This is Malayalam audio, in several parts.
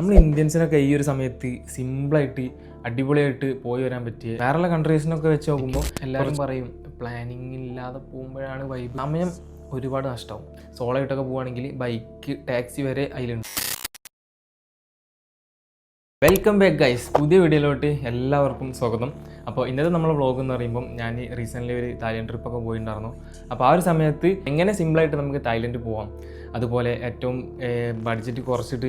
നമ്മൾ ഇന്ത്യൻസിനൊക്കെ ഈ ഒരു സമയത്ത് സിമ്പിളായിട്ട് അടിപൊളിയായിട്ട് പോയി വരാൻ പറ്റിയ വേറെയുള്ള കൺട്രീസിനൊക്കെ വെച്ച് നോക്കുമ്പോൾ എല്ലാവരും പറയും പ്ലാനിങ് ഇല്ലാതെ പോകുമ്പോഴാണ് വൈബ് സമയം ഒരുപാട് നഷ്ടമാവും സോളോ ആയിട്ടൊക്കെ പോവുകയാണെങ്കിൽ ബൈക്ക് ടാക്സി വരെ അതിലുണ്ട്. വെൽക്കം ബാക്ക് ഗൈസ് പുതിയ വീഡിയോയിലോട്ട് എല്ലാവർക്കും സ്വാഗതം. അപ്പോൾ ഇന്നത്തെ നമ്മളെ വ്ളോഗ് എന്ന് പറയുമ്പോൾ ഞാൻ റീസെന്റ്ലി ഒരു തായ്ലൻഡ് ട്രിപ്പൊക്കെ പോയിട്ടുണ്ടായിരുന്നു അപ്പോൾ ആ ഒരു സമയത്ത് എങ്ങനെ സിമ്പിളായിട്ട് നമുക്ക് തായ്ലൻഡ് പോവാം അതുപോലെ ഏറ്റവും ബഡ്ജറ്റ് കുറച്ചിട്ട്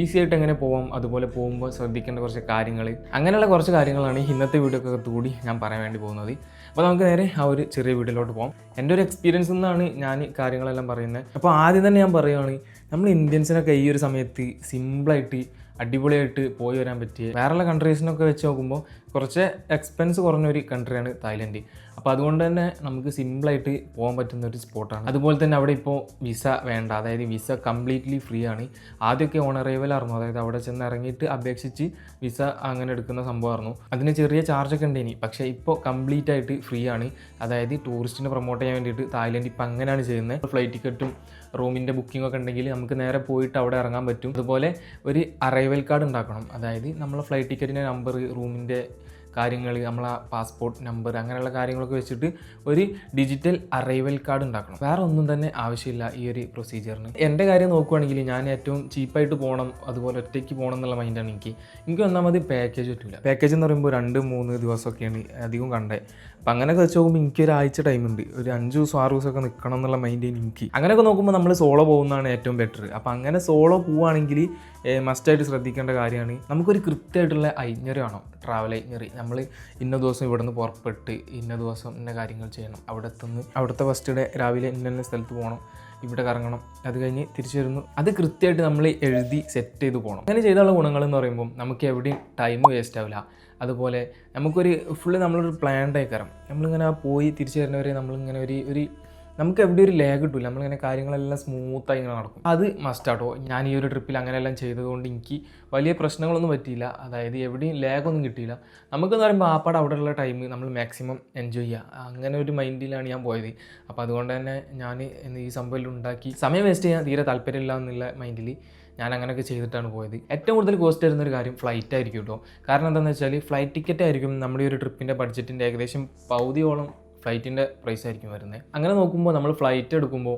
ഈസി ആയിട്ട് എങ്ങനെ പോവാം അതുപോലെ പോകുമ്പോൾ ശ്രദ്ധിക്കേണ്ട കുറച്ച് കാര്യങ്ങൾ അങ്ങനെയുള്ള കുറച്ച് കാര്യങ്ങളാണ് ഇന്നത്തെ വീഡിയോക്കൊക്കെ കൂടി ഞാൻ പറയാൻ വേണ്ടി പോകുന്നത്. അപ്പോൾ നമുക്ക് നേരെ ആ ഒരു ചെറിയ വീഡിയോയിലോട്ട് പോകാം എന്റെ ഒരു എക്സ്പീരിയൻസ് നിന്നാണ് ഞാൻ കാര്യങ്ങളെല്ലാം പറയുന്നത്. അപ്പോൾ ആദ്യം തന്നെ ഞാൻ പറയുകയാണ് നമ്മൾ ഇന്ത്യൻസിനൊക്കെ ഈ ഒരു സമയത്ത് സിമ്പിളായിട്ട് അടിപൊളിയായിട്ട് പോയി വരാൻ പറ്റിയ വേറെയുള്ള കൺട്രീസിനൊക്കെ വെച്ച് നോക്കുമ്പോൾ കുറച്ച് എക്സ്പെൻസ് കുറഞ്ഞൊരു കൺട്രിയാണ് തായ്ലൻഡ്. അപ്പോൾ അതുകൊണ്ട് തന്നെ നമുക്ക് സിമ്പിളായിട്ട് പോകാൻ പറ്റുന്ന ഒരു സ്പോട്ടാണ് അതുപോലെ തന്നെ അവിടെ ഇപ്പോൾ വിസ വേണ്ട അതായത് വിസ കംപ്ലീറ്റ്ലി ഫ്രീ ആണ്. ആദ്യമൊക്കെ ഓൺ അറൈവൽ ആയിരുന്നു. അതായത് അവിടെ ചെന്ന് ഇറങ്ങിയിട്ട് അപേക്ഷിച്ച് വിസ അങ്ങനെ എടുക്കുന്ന സംഭവമായിരുന്നു. അതിന് ചെറിയ ചാർജൊക്കെ ഉണ്ടേനി. പക്ഷേ ഇപ്പോൾ കംപ്ലീറ്റ് ആയിട്ട് ഫ്രീ ആണ്. അതായത് ടൂറിസ്റ്റിനെ പ്രൊമോട്ട് ചെയ്യാൻ വേണ്ടിയിട്ട് തായ്ലൻഡ് ഇപ്പോൾ അങ്ങനെയാണ് ചെയ്യുന്നത്. ഫ്ലൈറ്റ് ടിക്കറ്റും റൂമിന്റെ ബുക്കിംഗ് ഒക്കെ ഉണ്ടെങ്കിൽ നമുക്ക് നേരെ പോയിട്ട് അവിടെ ഇറങ്ങാൻ പറ്റും. അതുപോലെ ഒരു അറൈവൽ കാർഡ് ഉണ്ടാക്കണം. അതായത് നമ്മളെ ഫ്ലൈറ്റ് ടിക്കറ്റിന്റെ നമ്പർ റൂമിന്റെ കാര്യങ്ങൾ നമ്മളെ പാസ്പോർട്ട് നമ്പർ അങ്ങനെയുള്ള കാര്യങ്ങളൊക്കെ വെച്ചിട്ട് ഒരു ഡിജിറ്റൽ അറൈവൽ കാർഡ് ഉണ്ടാക്കണം. വേറെ ഒന്നും തന്നെ ആവശ്യമില്ല ഈ ഒരു പ്രൊസീജിയറിന് എന്റെ കാര്യം നോക്കുകയാണെങ്കിൽ ഞാൻ ഏറ്റവും ചീപ്പായിട്ട് പോകണം അതുപോലെ ഒറ്റയ്ക്ക് പോകണം എന്നുള്ള മൈൻഡാണ് എനിക്ക്. എനിക്ക് ഒന്നാമത് പാക്കേജ് പറ്റില്ല പാക്കേജ് എന്ന് പറയുമ്പോൾ രണ്ട് മൂന്ന് ദിവസമൊക്കെയാണ് അധികം കണ്ടത് അപ്പം അങ്ങനെയൊക്കെ വെച്ച് നോക്കുമ്പോൾ എനിക്ക് ഒരാഴ്ച ടൈമുണ്ട് ഒരു അഞ്ച് ദിവസം ആറ് ദിവസമൊക്കെ നിൽക്കണം എന്നുള്ള മൈൻഡ് എനിക്ക്. അങ്ങനെയൊക്കെ നോക്കുമ്പോൾ നമ്മൾ സോളോ പോകുന്നതാണ് ഏറ്റവും ബെറ്റർ അപ്പം അങ്ങനെ സോളോ പോവുകയാണെങ്കിൽ മസ്റ്റായിട്ട് ശ്രദ്ധിക്കേണ്ട കാര്യമാണ് നമുക്കൊരു കൃത്യമായിട്ടുള്ള ഐഞ്ഞറി വേണം ട്രാവൽ ഐഞ്ഞറി നമ്മൾ ഇന്ന ദിവസം ഇവിടെ നിന്ന് പുറപ്പെട്ട് ഇന്ന ദിവസം ഇന്ന കാര്യങ്ങൾ ചെയ്യണം. അവിടെ എത്തുന്നു അവിടുത്തെ ഫസ്റ്റ് ഡേ രാവിലെ ഇന്ന സ്ഥലത്ത് പോകണം ഇവിടെ കറങ്ങണം അത് കഴിഞ്ഞ് തിരിച്ചു വരുന്നു. അത് കൃത്യമായിട്ട് നമ്മൾ എഴുതി സെറ്റ് ചെയ്ത് പോകണം. അങ്ങനെ ചെയ്തുള്ള ഗുണങ്ങൾ എന്ന് പറയുമ്പോൾ നമുക്ക് എവിടെയും ടൈം വേസ്റ്റ് ആവില്ല. അതുപോലെ നമുക്കൊരു ഫുള്ള് നമ്മളൊരു പ്ലാൻഡ് കയറാം. നമ്മളിങ്ങനെ പോയി തിരിച്ചു വരുന്നവരെ നമ്മളിങ്ങനെ ഒരു ഒരു നമുക്ക് എവിടെ ഒരു ലേഗ് കിട്ടില്ല നമ്മളിങ്ങനെ കാര്യങ്ങളെല്ലാം സ്മൂത്തായി ഇങ്ങനെ നടക്കും. അത് മസ്റ്റ് മസ്റ്റാട്ടോ ഞാൻ ഈ ഒരു ട്രിപ്പിൽ അങ്ങനെയെല്ലാം ചെയ്തതുകൊണ്ട് എനിക്ക് വലിയ പ്രശ്നങ്ങളൊന്നും പറ്റിയില്ല. അതായത് എവിടെയും ലേഗൊന്നും കിട്ടിയില്ല. നമുക്കെന്ന് പറയുമ്പോൾ ആപ്പാട് അവിടെയുള്ള ടൈം നമ്മൾ മാക്സിമം എൻജോയ് ചെയ്യുക അങ്ങനെ ഒരു മൈൻഡിലാണ് ഞാൻ പോയത്. അപ്പോൾ അതുകൊണ്ട് തന്നെ ഞാൻ ഈ സംഭവം ഉണ്ടാക്കി സമയം വേസ്റ്റ് ചെയ്യാൻ തീരെ താല്പര്യമില്ല എന്നുള്ള മൈൻഡിൽ ഞാൻ അങ്ങനെയൊക്കെ ചെയ്തിട്ടാണ് പോയത്. ഏറ്റവും കൂടുതൽ കോസ്റ്റ് വരുന്ന ഒരു കാര്യം ഫ്ലൈറ്റ് ആയിരിക്കും കേട്ടോ കാരണം എന്താണെന്ന് വെച്ചാൽ ഫ്ലൈറ്റ് ടിക്കറ്റ് ആയിരിക്കും നമ്മുടെ ഒരു ട്രിപ്പിന്റെ ബഡ്ജറ്റിന്റെ ഏകദേശം പകുതിയോളം ഫ്ലൈറ്റിന്റെ പ്രൈസ് ആയിരിക്കും വരുന്നത് അങ്ങനെ നോക്കുമ്പോൾ നമ്മൾ ഫ്ലൈറ്റ് എടുക്കുമ്പോൾ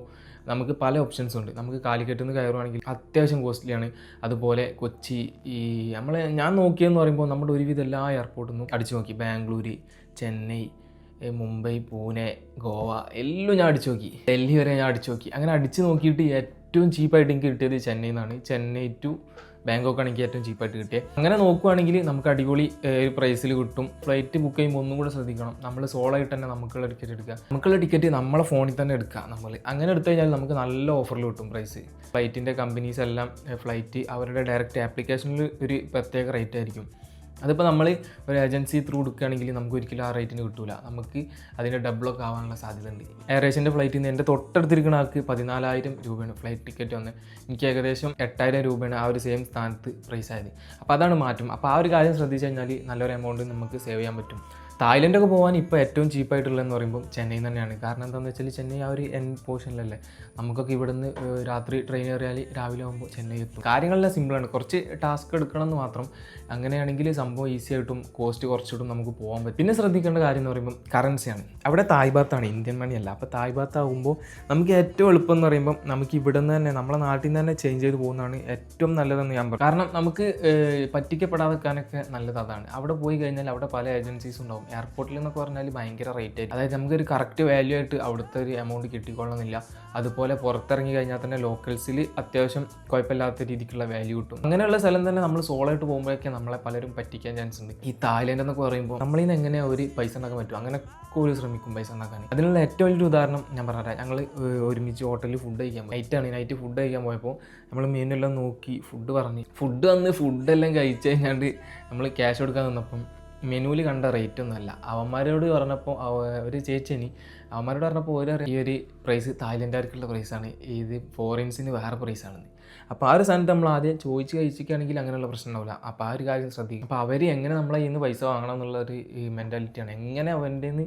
നമുക്ക് പല ഓപ്ഷൻസ് ഉണ്ട്. നമുക്ക് കാലിക്കറ്റ് നിന്ന് കയറുവാണെങ്കിൽ അത്യാവശ്യം കോസ്റ്റ്ലിയാണ് അതുപോലെ കൊച്ചി ഈ നമ്മൾ ഞാൻ നോക്കിയെന്ന് പറയുമ്പോൾ നമ്മുടെ ഒരുവിധം എല്ലാ എയർപോർട്ടിൽ നിന്നും അടിച്ചു നോക്കി. ബാംഗ്ലൂർ ചെന്നൈ മുംബൈ പൂനെ ഗോവ എല്ലാം ഞാൻ അടിച്ചു നോക്കി. ഡൽഹി വരെ ഞാൻ അടിച്ചു നോക്കി. അങ്ങനെ അടിച്ചു നോക്കിയിട്ട് ഏറ്റവും ചീപ്പായിട്ട് എനിക്ക് കിട്ടിയത് ചെന്നൈ നിന്നാണ് ചെന്നൈ ടു ബാങ്കോക്ക് ആണെങ്കിൽ ഏറ്റവും ചീപ്പായിട്ട് കിട്ടിയത് അങ്ങനെ നോക്കുവാണെങ്കിൽ നമുക്ക് അടിപൊളി ഒരു പ്രൈസിൽ കിട്ടും. ഫ്ലൈറ്റ് ബുക്ക് ചെയ്യുമ്പോൾ ഒന്നും കൂടെ ശ്രദ്ധിക്കണം. നമ്മൾ സോളോ ആയിട്ട് തന്നെ നമുക്കുള്ള ടിക്കറ്റ് എടുക്കുക. നമുക്കുള്ള ടിക്കറ്റ് നമ്മളെ ഫോണിൽ തന്നെ എടുക്കുക നമ്മൾ അങ്ങനെ എടുത്തു കഴിഞ്ഞാൽ നമുക്ക് നല്ല ഓഫറിൽ കിട്ടും പ്രൈസ് ഫ്ലൈറ്റിന്റെ കമ്പനീസ് എല്ലാം ഫ്ലൈറ്റ് അവരുടെ ഡയറക്റ്റ് ആപ്ലിക്കേഷനിൽ ഒരു പ്രത്യേക റേറ്റ് ആയിരിക്കും. അതിപ്പോൾ നമ്മൾ ഒരു ഏജൻസി ത്രൂ എടുക്കുകയാണെങ്കിൽ നമുക്ക് ഒരിക്കലും ആ റേറ്റിന് കിട്ടില്ല നമുക്ക് അതിന്റെ ഡബിളൊക്കെ ആവാനുള്ള സാധ്യത ഉണ്ട് എയർ ഏഷ്യന്റെ ഫ്ലൈറ്റിൽ നിന്ന് എന്റെ തൊട്ടടുത്തിരിക്കുന്ന ആൾക്ക് പതിനാലായിരം രൂപയാണ് ഫ്ലൈറ്റ് ടിക്കറ്റ് വന്ന്. എനിക്ക് ഏകദേശം എട്ടായിരം രൂപയാണ് ആ ഒരു സെയിം സ്ഥാനത്ത് പ്രൈസ് ആയത്. അപ്പോൾ അതാണ് മാറ്റം. അപ്പോൾ ആ ഒരു കാര്യം ശ്രദ്ധിച്ചു കഴിഞ്ഞാൽ നല്ലൊരു എമൗണ്ട് നമുക്ക് സേവ് ചെയ്യാൻ പറ്റും. തായ്ലൻഡൊക്കെ പോകാൻ ഇപ്പോൾ ഏറ്റവും ചീപ്പായിട്ടുള്ളതെന്ന് പറയുമ്പോൾ ചെന്നൈ തന്നെയാണ്. കാരണം എന്താണെന്ന് വെച്ചാൽ ചെന്നൈ ആ ഒരു എൻ പോർഷനിലല്ലേ നമുക്കൊക്കെ ഇവിടുന്ന് രാത്രി ട്രെയിൻ കയറിയാൽ രാവിലെ ആകുമ്പോൾ ചെന്നൈ എത്തും. കാര്യങ്ങളെല്ലാം സിമ്പിളാണ് കുറച്ച് ടാസ്ക് എടുക്കണം എന്ന് മാത്രം. അങ്ങനെയാണെങ്കിൽ സംഭവം ഈസി ആയിട്ടും കോസ്റ്റ് കുറച്ചിട്ടും നമുക്ക് പോകാൻ പറ്റും. പിന്നെ ശ്രദ്ധിക്കേണ്ട കാര്യം എന്ന് പറയുമ്പോൾ കറൻസിയാണ് അവിടെ തായ് ബാത്താണ് ഇന്ത്യൻ മണിയല്ല അപ്പോൾ തായ് ബാത്ത് ആകുമ്പോൾ നമുക്ക് ഏറ്റവും എളുപ്പം എന്ന് പറയുമ്പോൾ നമുക്ക് ഇവിടെ നിന്ന് തന്നെ നമ്മളെ നാട്ടിൽ നിന്ന് തന്നെ ചേഞ്ച് ചെയ്ത് പോകുന്നതാണ് ഏറ്റവും നല്ലതെന്ന് ഞാൻ പറയും. കാരണം നമുക്ക് പറ്റിക്കപ്പെടാതെ പറ്റിക്കപ്പെടാതെക്കാനൊക്കെ നല്ലത് അതാണ്. അവിടെ പോയി കഴിഞ്ഞാൽ അവിടെ പല ഏജൻസീസ് ഉണ്ടാവും. എയർപോർട്ടിൽ എന്നൊക്കെ പറഞ്ഞാൽ ഭയങ്കര റേറ്റ് ആയിരിക്കും അതായത് നമുക്കൊരു കറക്റ്റ് വാല്യൂ ആയിട്ട് അവിടുത്തെ ഒരു എമൗണ്ട് കിട്ടിക്കൊള്ളണമെന്നില്ല അതുപോലെ പുറത്തിറങ്ങി കഴിഞ്ഞാൽ തന്നെ ലോക്കൽസിൽ അത്യാവശ്യം കുഴപ്പമില്ലാത്ത രീതിക്കുള്ള വാല്യൂ കിട്ടും. അങ്ങനെയുള്ള സ്ഥലം തന്നെ നമ്മൾ സോളോ ആയിട്ട് പോകുമ്പോഴൊക്കെ നമ്മളെ പലരും പറ്റിക്കാൻ ചാൻസ് ഉണ്ട്. ഈ തായ്ലൻഡ് എന്നൊക്കെ പറയുമ്പോൾ നമ്മളിൽ നിന്ന് എങ്ങനെ ഒരു പൈസ ഉണ്ടാക്കാൻ പറ്റും അങ്ങനെ ഒരു ശ്രമിക്കും പൈസ ഉണ്ടാക്കാൻ. അതിനുള്ള ഏറ്റവും വലിയൊരു ഉദാഹരണം ഞാൻ പറഞ്ഞുതരാം. ഞങ്ങൾ ഒരുമിച്ച് ഹോട്ടലിൽ ഫുഡ് കഴിക്കാൻ നൈറ്റാണ് നൈറ്റ് ഫുഡ് കഴിക്കാൻ പോയപ്പോൾ നമ്മൾ മെനു എല്ലാം നോക്കി ഫുഡ് പറഞ്ഞ്. ഫുഡ് വന്ന് ഫുഡെല്ലാം കഴിച്ച് കഴിഞ്ഞാണ്ട് നമ്മൾ ക്യാഷ് കൊടുക്കാൻ നിന്നപ്പം മെനുവിൽ കണ്ട റേറ്റ് ഒന്നുമല്ല അവന്മാരോട് പറഞ്ഞപ്പോൾ ഒരു ചേച്ചനി അവന്മാരോട് പറഞ്ഞപ്പോൾ ഒരു ഈ ഒരു പ്രൈസ് തായ്ലൻഡുകാർക്കുള്ള പ്രൈസാണ് ഇത് ഫോറിൻസിന് വേറെ പ്രൈസാണെന്ന് അപ്പോൾ ആ ഒരു സാധനത്ത് നമ്മൾ ആദ്യം ചോദിച്ച് കഴിച്ചിരിക്കുകയാണെങ്കിൽ അങ്ങനെയുള്ള പ്രശ്നം ഉണ്ടാവില്ല. അപ്പോൾ ആ ഒരു കാര്യം ശ്രദ്ധിക്കും അപ്പോൾ അവർ എങ്ങനെ നമ്മളെ ഇന്ന് പൈസ വാങ്ങണം എന്നുള്ള ഒരു മെന്റാലിറ്റിയാണ് എങ്ങനെ അവന്റെ നിന്ന്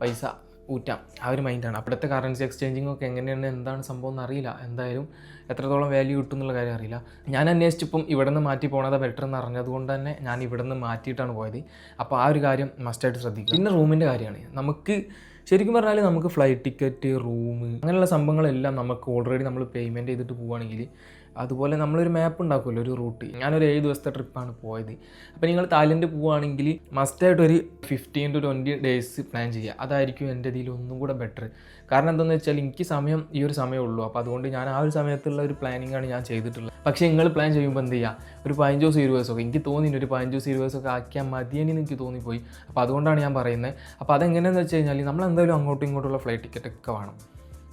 പൈസ ഊറ്റാം. ആ ഒരു മൈൻഡാണ് അപ്പോഴത്തെ കറൻസി എക്സ്ചേഞ്ചിങ് ഒക്കെ എങ്ങനെയാണ് എന്താണ് സംഭവം എന്ന് അറിയില്ല എന്തായാലും എത്രത്തോളം വാല്യൂ കിട്ടും എന്നുള്ള കാര്യം അറിയില്ല. ഞാൻ അന്വേഷിച്ചപ്പം ഇവിടെ നിന്ന് മാറ്റി പോണത് ബെറ്റർ എന്ന് അറിഞ്ഞതുകൊണ്ട് തന്നെ ഞാൻ ഇവിടെ നിന്ന് മാറ്റിയിട്ടാണ് പോയത്. അപ്പോൾ ആ ഒരു കാര്യം മസ്റ്റായിട്ട് ശ്രദ്ധിക്കുക. പിന്നെ റൂമിന്റെ കാര്യമാണ്. നമുക്ക് ശരിക്കും പറഞ്ഞാൽ നമുക്ക് ഫ്ലൈറ്റ് ടിക്കറ്റ് റൂം അങ്ങനെയുള്ള സംഭവങ്ങളെല്ലാം നമുക്ക് ഓൾറെഡി നമ്മൾ പേയ്മെന്റ് ചെയ്തിട്ട് പോവുകയാണെങ്കിൽ അതുപോലെ നമ്മളൊരു മാപ്പ് ഉണ്ടാക്കുമല്ലോ ഒരു റൂട്ട് ഞാനൊരു ഏഴ് ദിവസത്തെ ട്രിപ്പാണ് പോയത്. അപ്പോൾ നിങ്ങൾ തായ്ലൻഡ് പോവുകയാണെങ്കിൽ മസ്റ്റായിട്ട് ഒരു fifteen to twenty days plan ചെയ്യുക. അതായിരിക്കും എന്റെ ഇതിൽ ഒന്നും കൂടെ ബെറ്റർ കാരണം എന്താണെന്ന് വെച്ചാൽ എനിക്ക് സമയം ഈ ഒരു സമയമേ ഉള്ളൂ. അപ്പോൾ അതുകൊണ്ട് ഞാൻ ആ ഒരു സമയത്തുള്ള ഒരു പ്ലാനിങ് ആണ് ഞാൻ ചെയ്തിട്ടുള്ളത്. പക്ഷേ നിങ്ങൾ പ്ലാൻ ചെയ്യുമ്പോൾ എന്ത് ചെയ്യുക ഒരു പതിനഞ്ച് ദിവസം ഇരുപത് എനിക്ക് തോന്നി ഒരു പതിനഞ്ച് ദിവസം ഇരുപത് ആക്കിയാൽ മതിയെന്ന് എനിക്ക് തോന്നിപ്പോയി. അപ്പോൾ അതുകൊണ്ടാണ് ഞാൻ പറയുന്നത് അപ്പോൾ അതെങ്ങനെയാണെന്ന് വെച്ച് കഴിഞ്ഞാൽ നമ്മൾ എന്തായാലും അങ്ങോട്ടും ഇങ്ങോട്ടുള്ള ഫ്ലൈറ്റ് ടിക്കറ്റ് ഒക്കെ വേണം.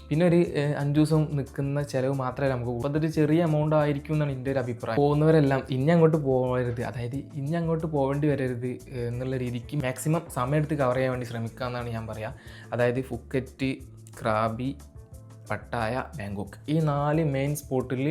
പിന്നെ ഒരു അഞ്ച് ദിവസം നിൽക്കുന്ന ചിലവ് മാത്രമേ നമുക്ക് അപ്പോൾ അതൊരു ചെറിയ എമൗണ്ട് ആയിരിക്കും എന്നാണ് എന്റെ ഒരു അഭിപ്രായം. പോകുന്നവരെല്ലാം ഇനി അങ്ങോട്ട് പോകരുത് അതായത് ഇനി അങ്ങോട്ട് പോകേണ്ടി വരരുത് എന്നുള്ള രീതിക്ക് മാക്സിമം സമയം എടുത്ത് കവർ ചെയ്യാൻ വേണ്ടി ശ്രമിക്കുക എന്നാണ് ഞാൻ പറയുക അതായത് ഫുക്കറ്റ് ക്രാബി പട്ടായ ബാങ്കോക്ക് ഈ നാല് മെയിൻ സ്പോട്ടിൽ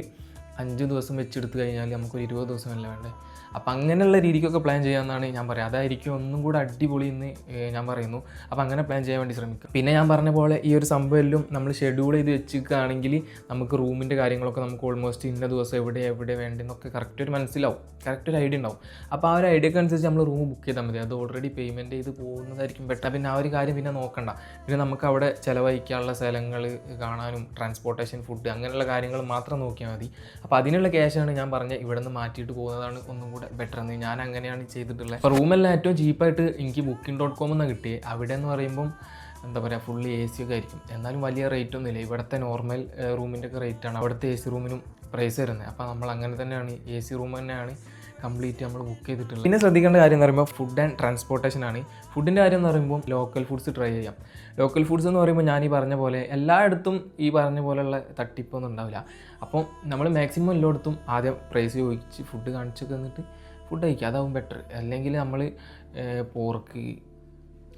അഞ്ച് ദിവസം വെച്ചെടുത്ത് കഴിഞ്ഞാൽ നമുക്കൊരു ഇരുപത് ദിവസമല്ല വേണ്ടേ? അപ്പം അങ്ങനെയുള്ള രീതിക്കൊക്കെ പ്ലാൻ ചെയ്യാമെന്നാണ് ഞാൻ പറയുക അതായിരിക്കും ഒന്നും കൂടെ അടിപൊളി എന്ന് ഞാൻ പറയുന്നു. അപ്പോൾ അങ്ങനെ പ്ലാൻ ചെയ്യാൻ വേണ്ടി ശ്രമിക്കുക പിന്നെ ഞാൻ പറഞ്ഞ പോലെ ഈ ഒരു സംഭവം എല്ലാം നമ്മൾ ഷെഡ്യൂൾ ചെയ്ത് വെച്ചിരിക്കുകയാണെങ്കിൽ നമുക്ക് റൂമിന്റെ കാര്യങ്ങളൊക്കെ നമുക്ക് ഓൾമോസ്റ്റ് ഇന്ന ദിവസം എവിടെ എവിടെ വേണ്ടെന്നൊക്കെ കറക്റ്റ് ഒരു മനസ്സിലാവും. കറക്റ്റ് ഒരു ഐഡിയ ഉണ്ടാവും. അപ്പോൾ ആ ഒരു ഐഡിയക്ക് അനുസരിച്ച് നമ്മൾ റൂം ബുക്ക് ചെയ്താൽ മതി. അത് ഓൾറെഡി പേയ്മെന്റ് ചെയ്ത് പോകുന്നതായിരിക്കും ബെറ്റർ പിന്നെ ആ ഒരു കാര്യം പിന്നെ നോക്കണ്ട. പിന്നെ നമുക്ക് അവിടെ ചിലവഴിക്കാനുള്ള സ്ഥലങ്ങൾ കാണാനും ട്രാൻസ്പോർട്ടേഷൻ ഫുഡ് അങ്ങനെയുള്ള കാര്യങ്ങൾ മാത്രം നോക്കിയാൽ മതി. അപ്പോൾ അതിനുള്ള ക്യാഷാണ് ഞാൻ പറഞ്ഞ ഇവിടെ നിന്ന് മാറ്റിയിട്ട് പോകുന്നതാണ് ഒന്നും കൂടെ ബെറ്റർ എന്ന്. ഞാൻ അങ്ങനെയാണ് ചെയ്തിട്ടുള്ളത്. അപ്പോൾ റൂമെല്ലാം ഏറ്റവും ചീപ്പായിട്ട് എനിക്ക് ബുക്കിംഗ് ഡോട്ട് കോം എന്നാണ് കിട്ടിയത് അവിടെ എന്ന് പറയുമ്പം എന്താ പറയുക ഫുള്ളി എ സി ഒക്കെ ആയിരിക്കും. എന്നാലും വലിയ റേറ്റ് ഒന്നുമില്ല ഇവിടുത്തെ നോർമൽ റൂമിന്റെ ഒക്കെ റേറ്റാണ് അവിടുത്തെ എ സി റൂമിനും പ്രൈസ് വരുന്നത്. അപ്പോൾ നമ്മൾ അങ്ങനെ തന്നെയാണ്. എ സി റൂം തന്നെയാണ് കംപ്ലീറ്റ് നമ്മൾ ബുക്ക് ചെയ്തിട്ടുള്ളത്. പിന്നെ ശ്രദ്ധിക്കേണ്ട കാര്യം എന്ന് പറയുമ്പോൾ ഫുഡ് ആൻഡ് ട്രാൻസ്പോർട്ടേഷൻ ആണ്. ഫുഡിന്റെ കാര്യം എന്ന് പറയുമ്പോൾ ലോക്കൽ ഫുഡ്സ് ട്രൈ ചെയ്യാം. ലോക്കൽ ഫുഡ്സ് എന്ന് പറയുമ്പോൾ ഞാൻ ഈ പറഞ്ഞ പോലെ എല്ലായിടത്തും ഈ പറഞ്ഞ പോലെയുള്ള തട്ടിപ്പൊന്നും ഉണ്ടാവില്ല. അപ്പം നമ്മൾ മാക്സിമം എല്ലായിടത്തും ആദ്യം പ്രൈസ് ചോദിച്ച് ഫുഡ് കാണിച്ചൊക്കെ എന്നിട്ട് ഫുഡ് കഴിക്കുക അതാവും ബെറ്റർ അല്ലെങ്കിൽ നമ്മൾ പോർക്ക്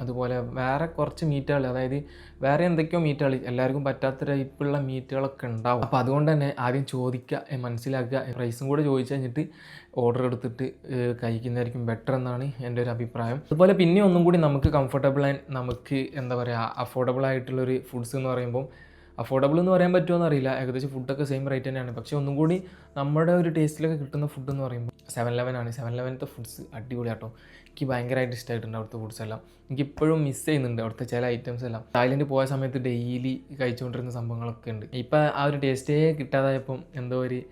അതുപോലെ വേറെ കുറച്ച് മീറ്റുകൾ അതായത് വേറെ എന്തൊക്കെയോ മീറ്റുകൾ എല്ലാവർക്കും പറ്റാത്ത ടൈപ്പുള്ള മീറ്റുകളൊക്കെ ഉണ്ടാവും. അപ്പോൾ അതുകൊണ്ട് തന്നെ ആദ്യം ചോദിക്കുക മനസ്സിലാക്കുക. പ്രൈസും കൂടെ ചോദിച്ചു കഴിഞ്ഞിട്ട് ഓർഡർ എടുത്തിട്ട് കഴിക്കുന്നതായിരിക്കും ബെറ്റർ എന്നാണ് എന്റെ ഒരു അഭിപ്രായം. അതുപോലെ പിന്നെ ഒന്നും കൂടി നമുക്ക് കംഫർട്ടബിൾ ആൻഡ് നമുക്ക് എന്താ പറയുക അഫോർഡബിൾ ആയിട്ടുള്ളൊരു ഫുഡ്സ് എന്ന് പറയുമ്പോൾ അഫോർഡബിൾ എന്ന് പറയാൻ പറ്റുമോ എന്നറിയില്ല. ഏകദേശം ഫുഡൊക്കെ സെയിം റേറ്റ് തന്നെയാണ്. പക്ഷേ ഒന്നും കൂടി നമ്മുടെ ഒരു ടേസ്റ്റിലൊക്കെ കിട്ടുന്ന ഫുഡ് എന്ന് പറയുമ്പോൾ സെവൻ ലെവൻ ആണ്. സെവൻ ലെവനത്തെ ഫുഡ്സ് അടിപൊളിയാട്ടോ. എനിക്ക് ഭയങ്കരമായിട്ട് ഇഷ്ടമായിട്ടുണ്ട് അവിടുത്തെ ഫുഡ്സ് എല്ലാം. എനിക്ക് ഇപ്പോഴും മിസ് ചെയ്യുന്നുണ്ട് അവിടുത്തെ ചില ഐറ്റംസ് എല്ലാം. തായ്ലൻഡ് പോയ സമയത്ത് ഡെയിലി കഴിച്ചുകൊണ്ടിരുന്ന സംഭവങ്ങളൊക്കെ ഉണ്ട്. ഇപ്പം ആ ഒരു ടേസ്റ്റേ കിട്ടാതായപ്പം എന്തോ ഒരു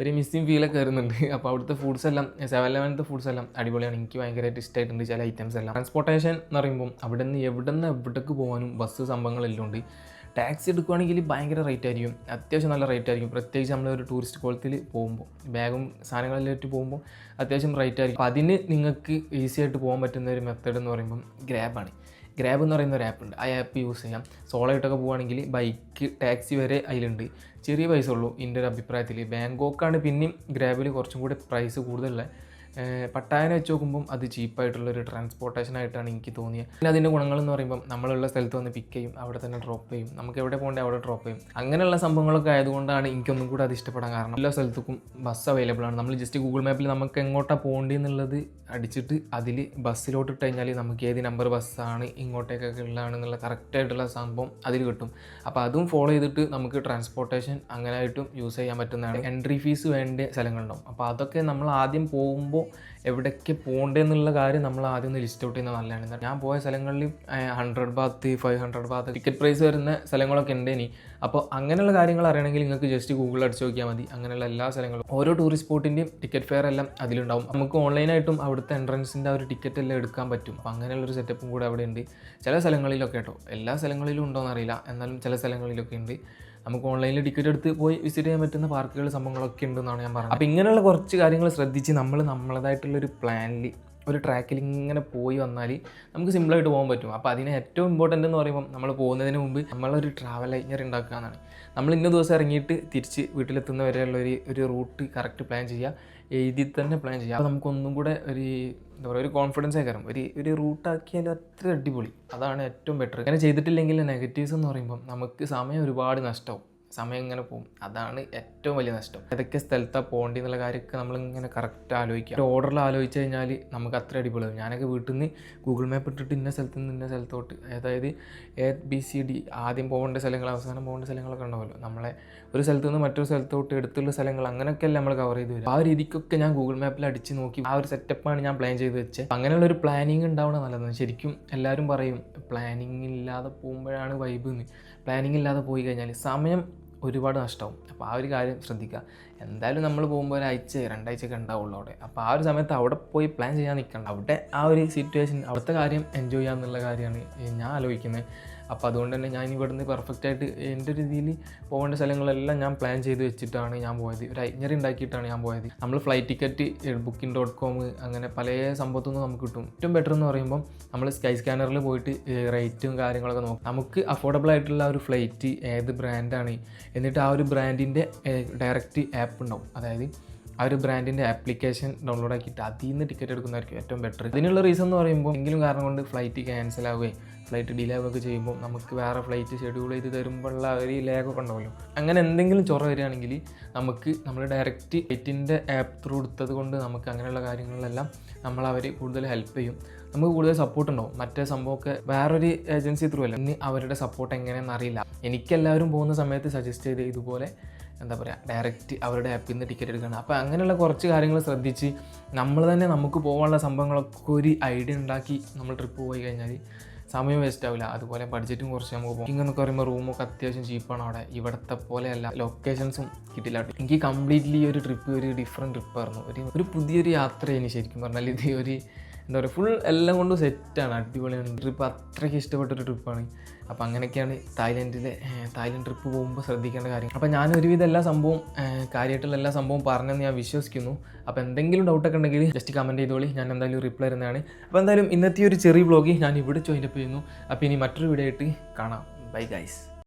ഒരു മിസ്സിങ് ഫീലൊക്കെ വരുന്നുണ്ട്. അപ്പോൾ അവിടുത്തെ ഫുഡ്സ് എല്ലാം സെവൻ ലെവനത്തെ ഫുഡ്സ് എല്ലാം അടിപൊളിയാണ്. എനിക്ക് ഭയങ്കരമായിട്ട് ഇഷ്ടമായിട്ടുണ്ട് ചില ഐറ്റംസ് എല്ലാം. ട്രാൻസ്പോർട്ടേഷൻ എന്ന് പറയുമ്പോൾ അവിടെ നിന്ന് എവിടെ നിന്ന് എവിടേക്ക് പോകാനും ബസ് സംഭവങ്ങളെല്ലാം ഉണ്ട്. ടാക്സി എടുക്കുകയാണെങ്കിൽ ഭയങ്കര റേറ്റ് ആയിരിക്കും. അത്യാവശ്യം നല്ല റേറ്റ് ആയിരിക്കും. പ്രത്യേകിച്ച് നമ്മൾ ഒരു ടൂറിസ്റ്റ് കോളത്തിൽ പോകുമ്പോൾ ബാഗും സാധനങ്ങളിലായിട്ട് പോകുമ്പോൾ അത്യാവശ്യം റേറ്റ് ആയിരിക്കും. അപ്പോൾ അതിന് നിങ്ങൾക്ക് ഈസി ആയിട്ട് പോകാൻ പറ്റുന്ന ഒരു മെത്തേഡ് എന്ന് പറയുമ്പം ഗ്രാബാണ് ഗ്രാബ് എന്ന് പറയുന്ന ഒരു ആപ്പ് ഉണ്ട്. ആ ആപ്പ് യൂസ് ചെയ്യാം. സോളോ ആയിട്ടൊക്കെ പോവുകയാണെങ്കിൽ ബൈക്ക് ടാക്സി വരെ അതിലുണ്ട്. ചെറിയ പൈസ ഉള്ളൂ. എന്റെ ഒരു അഭിപ്രായത്തിൽ. ബാങ്കോക്കാണ് പിന്നെയും ഗ്രാബിൽ കുറച്ചും കൂടി പ്രൈസ് കൂടുതലുള്ള പട്ടായനെ വെച്ച് നോക്കുമ്പം അത് ചീപ്പായിട്ടുള്ളൊരു ട്രാൻസ്പോർട്ടേഷൻ ആയിട്ടാണ് എനിക്ക് തോന്നിയത് പിന്നെ അതിന്റെ ഗുണങ്ങൾ എന്ന് പറയുമ്പം നമ്മളുള്ള സ്ഥലത്ത് വന്ന് പിക്ക് ചെയ്യും അവിടെ തന്നെ ഡ്രോപ്പ് ചെയ്യും നമുക്ക് എവിടെ പോകേണ്ടത് അവിടെ ഡ്രോപ്പ് ചെയ്യും. അങ്ങനെയുള്ള സംഭവങ്ങളൊക്കെ ആയതുകൊണ്ടാണ് എനിക്കൊന്നും കൂടെ അത് ഇഷ്ടപ്പെടാൻ കാരണം. എല്ലാ സ്ഥലത്തും ബസ് അവൈലബിൾ ആണ്. നമ്മൾ ജസ്റ്റ് ഗൂഗിൾ മാപ്പിൽ നമുക്ക് എങ്ങോട്ടാണ് പോകേണ്ടതെന്നുള്ളത് അടിച്ചിട്ട് അതിൽ ബസ്സിലോട്ട് ഇട്ട് കഴിഞ്ഞാൽ നമുക്ക് ഏത് നമ്പർ ബസ്സാണ് ഇങ്ങോട്ടേക്കൊക്കെ ഉള്ളതാണെന്നുള്ള കറക്റ്റായിട്ടുള്ള സംഭവം അതിൽ കിട്ടും. അപ്പോൾ അതും ഫോളോ ചെയ്തിട്ട് നമുക്ക് ട്രാൻസ്പോർട്ടേഷൻ അങ്ങനെയായിട്ടും യൂസ് ചെയ്യാൻ പറ്റുന്നതാണ്. എൻട്രി ഫീസ് വേണ്ട സ്ഥലങ്ങളുണ്ടാവും അപ്പോൾ അതൊക്കെ നമ്മൾ ആദ്യം പോകുമ്പോൾ എവിടേക്ക് പോകേണ്ടതെന്നുള്ള കാര്യം നമ്മൾ ആദ്യം ഒന്ന് ലിസ്റ്റ് ഔട്ട് ചെയ്യുന്നത് നല്ലതാണ്. ഞാൻ പോയ സ്ഥലങ്ങളിൽ hundred baht five hundred baht ticket price വരുന്ന സ്ഥലങ്ങളൊക്കെ ഉണ്ട് ഇനി. അപ്പോൾ അങ്ങനെയുള്ള കാര്യങ്ങൾ അറിയണമെങ്കിൽ നിങ്ങൾക്ക് ജസ്റ്റ് ഗൂഗിൾ അടിച്ച് നോക്കിയാൽ മതി. അങ്ങനെയുള്ള എല്ലാ സ്ഥലങ്ങളും. ഓരോ ടൂറിസ്റ്റ് സ്പോട്ടിന്റെയും ടിക്കറ്റ് ഫെയർ എല്ലാം അതിലുണ്ടാവും. നമുക്ക് ഓൺലൈനായിട്ടും അവിടുത്തെ എൻട്രൻസിന്റെ ആ ഒരു ടിക്കറ്റ് എല്ലാം എടുക്കാൻ പറ്റും. അപ്പോൾ അങ്ങനെയുള്ളൊരു സെറ്റപ്പും കൂടെ അവിടെ ഉണ്ട്. ചില സ്ഥലങ്ങളിലൊക്കെ കേട്ടോ എല്ലാ സ്ഥലങ്ങളിലും ഉണ്ടോയെന്നറിയില്ല എന്നാലും ചില സ്ഥലങ്ങളിലൊക്കെ ഉണ്ട്. നമുക്ക് ഓൺലൈനിൽ ടിക്കറ്റ് എടുത്ത് പോയി വിസിറ്റ് ചെയ്യാൻ പറ്റുന്ന പാർക്കുകൾ സംഭവങ്ങളൊക്കെ ഉണ്ടെന്നാണ് ഞാൻ പറഞ്ഞത്. അപ്പോൾ ഇങ്ങനെയുള്ള കുറച്ച് കാര്യങ്ങൾ ശ്രദ്ധിച്ച് നമ്മൾ നമ്മളതായിട്ടുള്ളൊരു പ്ലാനിൽ ഒരു ട്രാക്കിൽ ഇങ്ങനെ പോയി വന്നാൽ നമുക്ക് സിമ്പിളായിട്ട് പോകാൻ പറ്റും. അപ്പോൾ അതിന് ഏറ്റവും ഇമ്പോർട്ടന്റ് എന്ന് പറയുമ്പോൾ നമ്മൾ പോകുന്നതിന് മുമ്പ് നമ്മളൊരു ട്രാവൽ ഐഞ്ഞർ ഉണ്ടാക്കുക എന്നാണ് നമ്മൾ ഇന്ന ദിവസം ഇറങ്ങിയിട്ട് തിരിച്ച് വീട്ടിലെത്തുന്ന വരെയുള്ള ഒരു ഒരു റൂട്ട് കറക്റ്റ് പ്ലാൻ ചെയ്യുക എഴുതി തന്നെ പ്ലാൻ ചെയ്യുക. അപ്പോൾ നമുക്കൊന്നും കൂടെ ഒരു എന്താ പറയുക ഒരു കോൺഫിഡൻസ് കയറും ഒരു ഒരു റൂട്ടാക്കിയാലും അത്ര അടിപൊളി. അതാണ് ഏറ്റവും ബെറ്റർ അങ്ങനെ ചെയ്തിട്ടില്ലെങ്കിൽ നെഗറ്റീവ്സ് എന്ന് പറയുമ്പോൾ നമുക്ക് സമയം ഒരുപാട് നഷ്ടമാവും. സമയം ഇങ്ങനെ പോകും അതാണ് ഏറ്റവും വലിയ നഷ്ടം. ഏതൊക്കെ സ്ഥലത്താണ് പോകേണ്ടി എന്നുള്ള കാര്യമൊക്കെ നമ്മളിങ്ങനെ കറക്റ്റ് ആലോചിക്കുക ഓർഡറിൽ ആലോചിച്ച് കഴിഞ്ഞാൽ നമുക്ക് അത്ര അടിപൊളിയാവും. ഞാനൊക്കെ വീട്ടിൽ നിന്ന് ഗൂഗിൾ മാപ്പ് ഇട്ടിട്ട് ഇന്ന സ്ഥലത്ത് നിന്ന് ഇന്ന സ്ഥലത്തോട്ട് അതായത് എ ബി സി ഡി ആദ്യം പോകേണ്ട സ്ഥലങ്ങൾ അവസാനം പോകേണ്ട സ്ഥലങ്ങളൊക്കെ ഉണ്ടാവുമല്ലോ. നമ്മളെ ഒരു സ്ഥലത്ത് നിന്ന് മറ്റൊരു സ്ഥലത്തോട്ട് എടുത്തുള്ള സ്ഥലങ്ങൾ അങ്ങനെയൊക്കെയല്ലേ നമ്മൾ കവർ ചെയ്ത് വരും ആ രീതിക്കൊക്കെ ഞാൻ ഗൂഗിൾ മാപ്പിൽ അടിച്ച് നോക്കി. ആ ഒരു സെറ്റപ്പാണ് ഞാൻ പ്ലാൻ ചെയ്ത് വെച്ചത് അങ്ങനെയുള്ള ഒരു പ്ലാനിങ് ഉണ്ടാവണം നല്ലതാണ്. ശരിക്കും എല്ലാവരും പറയും പ്ലാനിങ് ഇല്ലാതെ പോകുമ്പോഴാണ് വൈബ് എന്ന് പ്ലാനിങ് ഇല്ലാതെ പോയി കഴിഞ്ഞാൽ സമയം ഒരുപാട് നഷ്ടമാവും അപ്പോൾ ആ ഒരു കാര്യം ശ്രദ്ധിക്കുക. എന്തായാലും നമ്മൾ പോകുമ്പോൾ ഒരാഴ്ച രണ്ടാഴ്ചയൊക്കെ ഉണ്ടാവുള്ളൂ അവിടെ. അപ്പോൾ ആ ഒരു സമയത്ത് അവിടെ പോയി പ്ലാൻ ചെയ്യാൻ നിൽക്കണ്ട അവിടെ ആ ഒരു സിറ്റുവേഷൻ അവിടുത്തെ കാര്യം എൻജോയ് ചെയ്യാമെന്നുള്ള കാര്യമാണ് ഞാൻ ആലോചിക്കുന്നത്. അപ്പോൾ അതുകൊണ്ട് തന്നെ ഞാൻ ഇവിടുന്ന് പെർഫെക്റ്റ് ആയിട്ട് എന്റെ രീതിയിൽ പോകേണ്ട സ്ഥലങ്ങളെല്ലാം ഞാൻ പ്ലാൻ ചെയ്ത് വെച്ചിട്ടാണ് ഞാൻ പോയത്. ഒരു ഐഞ്ഞറി ഉണ്ടാക്കിയിട്ടാണ് ഞാൻ പോയത്. നമ്മൾ flight ticket booking dot com അങ്ങനെ പല സംഭവത്തൊന്നും നമുക്ക് കിട്ടും. ഏറ്റവും ബെറ്റർ എന്ന് പറയുമ്പോൾ നമ്മൾ സ്കൈ സ്കാനറിൽ പോയിട്ട് റേറ്റും കാര്യങ്ങളൊക്കെ നോക്കും. നമുക്ക് അഫോർഡബിൾ ആയിട്ടുള്ള ഒരു ഫ്ലൈറ്റ് ഏത് ബ്രാൻഡാണ് എന്നിട്ട് ആ ഒരു ബ്രാൻഡിന്റെ ഡയറക്റ്റ് ആപ്പ് ഉണ്ടാവും. അതായത് ആ ഒരു ബ്രാൻഡിന്റെ ആപ്ലിക്കേഷൻ ഡൗൺലോഡ് ആക്കിയിട്ട് അതിൽ നിന്ന് ടിക്കറ്റ് എടുക്കുന്നതായിരിക്കും ഏറ്റവും ബെറ്റർ ഇതിനുള്ള റീസൺ എന്ന് പറയുമ്പോൾ എങ്കിലും കാരണം കൊണ്ട് ഫ്ലൈറ്റ് ക്യാൻസൽ ആവുകയും ഫ്ലൈറ്റ് ഡിലേ ആവുകയൊക്കെ ചെയ്യുമ്പോൾ നമുക്ക് വേറെ ഫ്ലൈറ്റ് ഷെഡ്യൂൾ ചെയ്ത് തരുമ്പോഴുള്ള ഒരു ലേഖൊക്കെ ഉണ്ടാവുമല്ലോ അങ്ങനെ എന്തെങ്കിലും ചൊറ വരികയാണെങ്കിൽ നമുക്ക് നമ്മൾ ഡയറക്റ്റ് ഫ്ലൈറ്റിന്റെ ആപ്പ് ത്രൂ എടുത്തത് കൊണ്ട് നമുക്ക് അങ്ങനെയുള്ള കാര്യങ്ങളിലെല്ലാം നമ്മൾ അവർ കൂടുതൽ ഹെൽപ്പ് ചെയ്യും. നമുക്ക് കൂടുതൽ സപ്പോർട്ട് ഉണ്ടാവും. മറ്റേ സംഭവമൊക്കെ വേറൊരു ഏജൻസി ത്രൂ അല്ല? ഇനി അവരുടെ സപ്പോർട്ട് എങ്ങനെയാണെന്ന് അറിയില്ല. എനിക്കെല്ലാവരും പോകുന്ന സമയത്ത് സജസ്റ്റ് ചെയ്ത് ഇതുപോലെ എന്താ പറയുക ഡയറക്റ്റ് അവരുടെ ആപ്പിൽ നിന്ന് ടിക്കറ്റ് എടുക്കണം. അപ്പോൾ അങ്ങനെയുള്ള കുറച്ച് കാര്യങ്ങൾ ശ്രദ്ധിച്ച് നമ്മൾ തന്നെ നമുക്ക് പോകാനുള്ള സംഭവങ്ങളൊക്കെ ഒരു ഐഡിയ ഉണ്ടാക്കി നമ്മൾ ട്രിപ്പ് പോയി കഴിഞ്ഞാൽ സമയം വേസ്റ്റ് ആവില്ല അതുപോലെ ബഡ്ജറ്റും കുറച്ച് നമുക്ക് ബുക്കിംഗ് എന്നൊക്കെ പറയുമ്പോൾ റൂമൊക്കെ അത്യാവശ്യം ചീപ്പാണ് അവിടെ. ഇവിടുത്തെ പോലെയല്ല ലൊക്കേഷൻസും കിട്ടില്ല. എനിക്ക് കംപ്ലീറ്റ്ലി ഒരു ട്രിപ്പ് ഒരു ഡിഫറെന്റ് ട്രിപ്പായിരുന്നു ഒരു ഒരു പുതിയൊരു യാത്രയായിരുന്നു ശരിക്കും പറഞ്ഞാൽ ഇത് ഒരു എന്താ പറയുക ഫുൾ എല്ലാം കൊണ്ടും സെറ്റാണ് അടിപൊളിയാണ് ട്രിപ്പ് അത്രയ്ക്ക് ഇഷ്ടപ്പെട്ടൊരു ട്രിപ്പാണ് അപ്പോൾ അങ്ങനെയൊക്കെയാണ് തായ്ലൻഡിലെ തായ്ലൻഡ് ട്രിപ്പ് പോകുമ്പോൾ ശ്രദ്ധിക്കേണ്ട കാര്യം അപ്പോൾ ഞാൻ ഒരുവിധം എല്ലാ സംഭവം കാര്യമായിട്ടുള്ള എല്ലാ സംഭവം പറഞ്ഞെന്ന് ഞാൻ വിശ്വസിക്കുന്നു. അപ്പോൾ എന്തെങ്കിലും ഡൗട്ടൊക്കെ ഉണ്ടെങ്കിൽ ജസ്റ്റ് കമന്റ് ചെയ്തോളി. ഞാൻ എന്തായാലും റിപ്ലൈ തരുന്നതാണ്. അപ്പോൾ എന്തായാലും ഇന്നത്തെ ഒരു ചെറിയ ബ്ലോഗ് ഞാൻ ഇവിടെ ജോയിൻ അപ്പ് ചെയ്യുന്നു. അപ്പോൾ ഇനി മറ്റൊരു വീഡിയോ ആയിട്ട് കാണാം. Bye guys